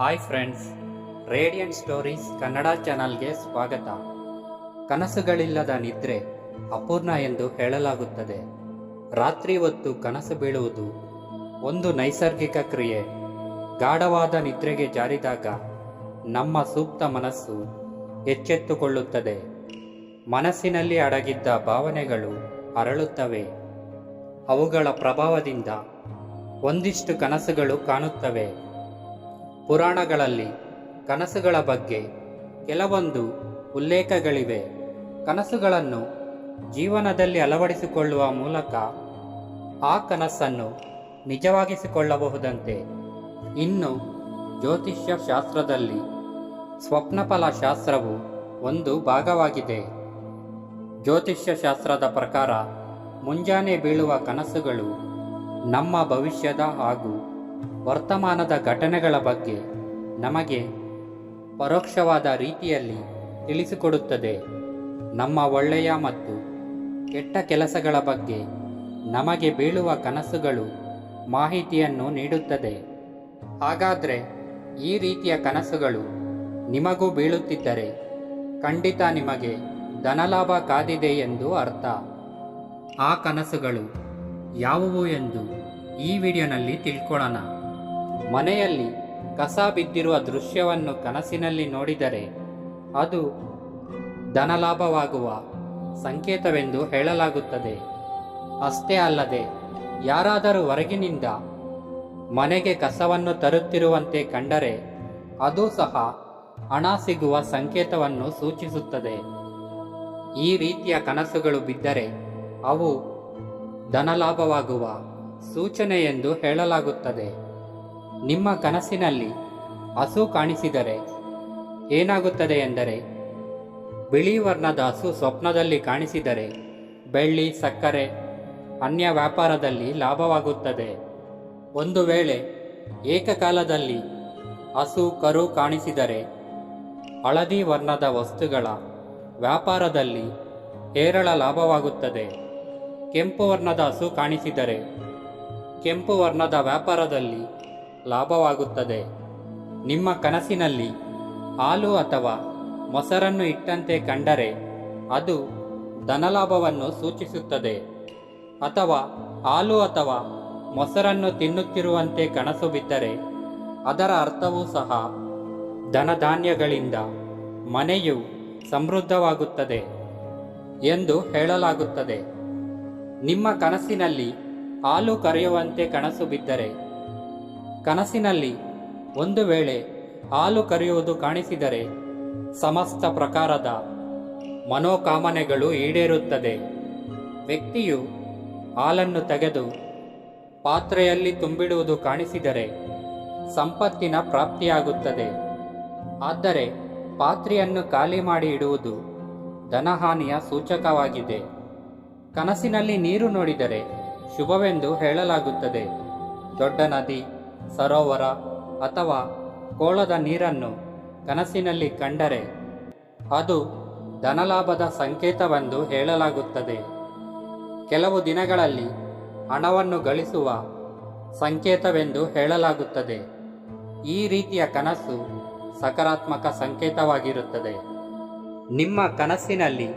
Hi friends Radiant Stories Kannada ಚಾನಲ್ಗೆ ಸ್ವಾಗತ. ಕನಸುಗಳಿಲ್ಲದ ನಿದ್ರೆ ಅಪೂರ್ಣ ಎಂದು ಹೇಳಲಾಗುತ್ತದೆ. ರಾತ್ರಿ ಹೊತ್ತು ಕನಸು ಬೀಳುವುದು ಒಂದು ನೈಸರ್ಗಿಕ ಕ್ರಿಯೆ. ಗಾಢವಾದ ನಿದ್ರೆಗೆ ಜಾರಿದಾಗ ನಮ್ಮ ಸೂಕ್ತ ಮನಸ್ಸು ಎಚ್ಚೆತ್ತುಕೊಳ್ಳುತ್ತದೆ. ಮನಸ್ಸಿನಲ್ಲಿ ಅಡಗಿದ್ದ ಭಾವನೆಗಳು ಅರಳುತ್ತವೆ. ಅವುಗಳ ಪ್ರಭಾವದಿಂದ ಒಂದಿಷ್ಟು ಕನಸುಗಳು ಕಾಣುತ್ತವೆ. ಪುರಾಣಗಳಲ್ಲಿ ಕನಸುಗಳ ಬಗ್ಗೆ ಕೆಲವೊಂದು ಉಲ್ಲೇಖಗಳಿವೆ. ಕನಸುಗಳನ್ನು ಜೀವನದಲ್ಲಿ ಅಳವಡಿಸಿಕೊಳ್ಳುವ ಮೂಲಕ ಆ ಕನಸನ್ನು ನಿಜವಾಗಿಸಿಕೊಳ್ಳಬಹುದಂತೆ. ಇನ್ನು ಜ್ಯೋತಿಷ್ಯ ಶಾಸ್ತ್ರದಲ್ಲಿ ಸ್ವಪ್ನಫಲ ಶಾಸ್ತ್ರವು ಒಂದು ಭಾಗವಾಗಿದೆ. ಜ್ಯೋತಿಷ್ಯ ಶಾಸ್ತ್ರದ ಪ್ರಕಾರ ಮುಂಜಾನೆ ಬೀಳುವ ಕನಸುಗಳು ನಮ್ಮ ಭವಿಷ್ಯದ ಹಾಗೂ ವರ್ತಮಾನದ ಘಟನೆಗಳ ಬಗ್ಗೆ ನಮಗೆ ಪರೋಕ್ಷವಾದ ರೀತಿಯಲ್ಲಿ ತಿಳಿಸಿಕೊಡುತ್ತದೆ. ನಮ್ಮ ಒಳ್ಳೆಯ ಮತ್ತು ಕೆಟ್ಟ ಕೆಲಸಗಳ ಬಗ್ಗೆ ನಮಗೆ ಬೀಳುವ ಕನಸುಗಳು ಮಾಹಿತಿಯನ್ನು ನೀಡುತ್ತದೆ. ಹಾಗಾದರೆ ಈ ರೀತಿಯ ಕನಸುಗಳು ನಿಮಗೂ ಬೀಳುತ್ತಿದ್ದರೆ ಖಂಡಿತ ನಿಮಗೆ ಧನಲಾಭ ಕಾದಿದೆ ಎಂದು ಅರ್ಥ. ಆ ಕನಸುಗಳು ಯಾವುವು ಎಂದು ಈ ವಿಡಿಯೋನಲ್ಲಿ ತಿಳ್ಕೊಳ್ಳೋಣ ಮನೆಯಲ್ಲಿ ಕಸ ಬಿದ್ದಿರುವ ದೃಶ್ಯವನ್ನು ಕನಸಿನಲ್ಲಿ ನೋಡಿದರೆ ಅದು ಧನಲಾಭವಾಗುವ ಸಂಕೇತವೆಂದು ಹೇಳಲಾಗುತ್ತದೆ. ಅಷ್ಟೇ ಅಲ್ಲದೆ, ಯಾರಾದರೂ ಹೊರಗಿನಿಂದ ಮನೆಗೆ ಕಸವನ್ನು ತರುತ್ತಿರುವಂತೆ ಕಂಡರೆ ಅದು ಸಹ ಹಣ ಸಿಗುವ ಸಂಕೇತವನ್ನು ಸೂಚಿಸುತ್ತದೆ. ಈ ರೀತಿಯ ಕನಸುಗಳು ಬಿದ್ದರೆ ಅವು ಧನಲಾಭವಾಗುವ ಸೂಚನೆ ಎಂದು ಹೇಳಲಾಗುತ್ತದೆ. ನಿಮ್ಮ ಕನಸಿನಲ್ಲಿ ಹಸು ಕಾಣಿಸಿದರೆ ಏನಾಗುತ್ತದೆ ಎಂದರೆ, ಬಿಳಿ ವರ್ಣದ ಹಸು ಸ್ವಪ್ನದಲ್ಲಿ ಕಾಣಿಸಿದರೆ ಬೆಳ್ಳಿ, ಸಕ್ಕರೆ, ಅನ್ಯ ವ್ಯಾಪಾರದಲ್ಲಿ ಲಾಭವಾಗುತ್ತದೆ. ಒಂದು ವೇಳೆ ಏಕಕಾಲದಲ್ಲಿ ಹಸು ಕರು ಕಾಣಿಸಿದರೆ, ಹಳದಿ ವರ್ಣದ ವಸ್ತುಗಳ ವ್ಯಾಪಾರದಲ್ಲಿ ಹೇರಳ ಲಾಭವಾಗುತ್ತದೆ. ಕೆಂಪು ವರ್ಣದ ಹಸು ಕಾಣಿಸಿದರೆ, ಕೆಂಪು ವರ್ಣದ ವ್ಯಾಪಾರದಲ್ಲಿ ಲಾಭವಾಗುತ್ತದೆ. ನಿಮ್ಮ ಕನಸಿನಲ್ಲಿ ಹಾಲು ಅಥವಾ ಮೊಸರನ್ನು ಇಟ್ಟಂತೆ ಕಂಡರೆ ಅದು ಧನಲಾಭವನ್ನು ಸೂಚಿಸುತ್ತದೆ. ಅಥವಾ ಹಾಲು ಅಥವಾ ಮೊಸರನ್ನು ತಿನ್ನುತ್ತಿರುವಂತೆ ಕನಸು ಬಿದ್ದರೆ ಅದರ ಅರ್ಥವೂ ಸಹ ಧನಧಾನ್ಯಗಳಿಂದ ಮನೆಯು ಸಮೃದ್ಧವಾಗುತ್ತದೆ ಎಂದು ಹೇಳಲಾಗುತ್ತದೆ. ನಿಮ್ಮ ಕನಸಿನಲ್ಲಿ ಹಾಲು ಕರೆಯುವಂತೆ ಕನಸು ಬಿದ್ದರೆ ಕನಸಿನಲ್ಲಿ ಒಂದು ವೇಳೆ ಹಾಲು ಕರೆಯುವುದು ಕಾಣಿಸಿದರೆ ಸಮಸ್ತ ಪ್ರಕಾರದ ಮನೋಕಾಮನೆಗಳು ಈಡೇರುತ್ತದೆ. ವ್ಯಕ್ತಿಯು ಹಾಲನ್ನು ತೆಗೆದು ಪಾತ್ರೆಯಲ್ಲಿ ತುಂಬಿಡುವುದು ಕಾಣಿಸಿದರೆ ಸಂಪತ್ತಿನ ಪ್ರಾಪ್ತಿಯಾಗುತ್ತದೆ. ಆದರೆ ಪಾತ್ರೆಯನ್ನು ಖಾಲಿ ಮಾಡಿ ಇಡುವುದು ಧನಹಾನಿಯ ಸೂಚಕವಾಗಿದೆ. ಕನಸಿನಲ್ಲಿ ನೀರು ನೋಡಿದರೆ ಶುಭವೆಂದು ಹೇಳಲಾಗುತ್ತದೆ. ದೊಡ್ಡ ನದಿ ಸರೋವರ ಅಥವಾ ಕೋಳದ ನೀರನ್ನು ಕನಸಿನಲ್ಲಿ ಕಂಡರೆ ಅದು ಧನಲಾಭದ ಸಂಕೇತವೆಂದು ಹೇಳಲಾಗುತ್ತದೆ. ಕೆಲವು ದಿನಗಳಲ್ಲಿ ಹಣವನ್ನು ಗಳಿಸುವ ಸಂಕೇತವೆಂದು ಹೇಳಲಾಗುತ್ತದೆ. ಈ ರೀತಿಯ ಕನಸು ಸಕಾರಾತ್ಮಕ ಸಂಕೇತವಾಗಿರುತ್ತದೆ. ನಿಮ್ಮ ಕನಸಿನಲ್ಲಿ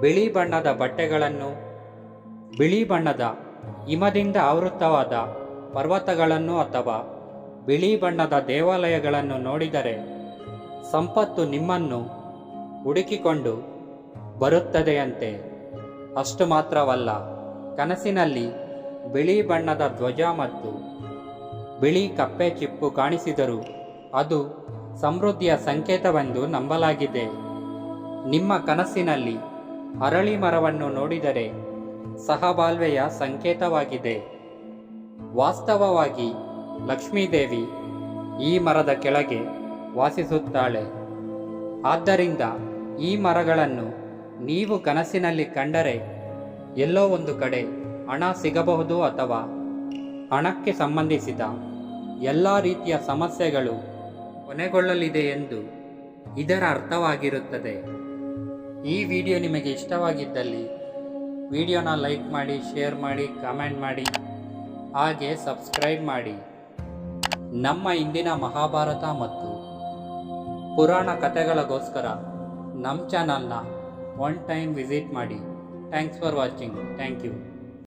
ಬಿಳಿ ಬಣ್ಣದ ಬಟ್ಟೆಗಳನ್ನು, ಬಿಳಿ ಬಣ್ಣದ ಹಿಮದಿಂದ ಆವೃತವಾದ ಪರ್ವತಗಳನ್ನು ಅಥವಾ ಬಿಳಿ ಬಣ್ಣದ ದೇವಾಲಯಗಳನ್ನು ನೋಡಿದರೆ ಸಂಪತ್ತು ನಿಮ್ಮನ್ನು ಹುಡುಕಿಕೊಂಡು ಬರುತ್ತದೆಯಂತೆ. ಅಷ್ಟು ಮಾತ್ರವಲ್ಲ, ಕನಸಿನಲ್ಲಿ ಬಿಳಿ ಬಣ್ಣದ ಧ್ವಜ ಮತ್ತು ಬಿಳಿ ಕಪ್ಪೆ ಚಿಪ್ಪು ಕಾಣಿಸಿದರೂ ಅದು ಸಮೃದ್ಧಿಯ ಸಂಕೇತವೆಂದು ನಂಬಲಾಗಿದೆ. ನಿಮ್ಮ ಕನಸಿನಲ್ಲಿ ಅರಳಿ ಮರವನ್ನು ನೋಡಿದರೆ ಸಹಬಾಳ್ವೆಯ ಸಂಕೇತವಾಗಿದೆ. ವಾಸ್ತವವಾಗಿ ಲಕ್ಷ್ಮೀದೇವಿ ಈ ಮರದ ಕೆಳಗೆ ವಾಸಿಸುತ್ತಾಳೆ. ಆದ್ದರಿಂದ ಈ ಮರಗಳನ್ನು ನೀವು ಕನಸಿನಲ್ಲಿ ಕಂಡರೆ ಎಲ್ಲೋ ಒಂದು ಕಡೆ ಹಣ ಸಿಗಬಹುದು ಅಥವಾ ಹಣಕ್ಕೆ ಸಂಬಂಧಿಸಿದ ಎಲ್ಲ ರೀತಿಯ ಸಮಸ್ಯೆಗಳು ಕೊನೆಗೊಳ್ಳಲಿದೆ ಎಂದು ಇದರ ಅರ್ಥವಾಗಿರುತ್ತದೆ. ಈ ವಿಡಿಯೋ ನಿಮಗೆ ಇಷ್ಟವಾಗಿದ್ದಲ್ಲಿ ವಿಡಿಯೋನ ಲೈಕ್ ಮಾಡಿ, ಶೇರ್ ಮಾಡಿ, ಕಾಮೆಂಟ್ ಮಾಡಿ. ಹಾಗೆ ಸಬ್ಸ್ಕ್ರೈಬ್ ಮಾಡಿ. ನಮ್ಮ ಇಂದಿನ ಮಹಾಭಾರತ ಮತ್ತು ಪುರಾಣ ಕಥೆಗಳಿಗೋಸ್ಕರ ನಮ್ಮ ಚಾನಲ್ನ ಒನ್ ಟೈಮ್ ವಿಸಿಟ್ ಮಾಡಿ. Thanks for watching. Thank you.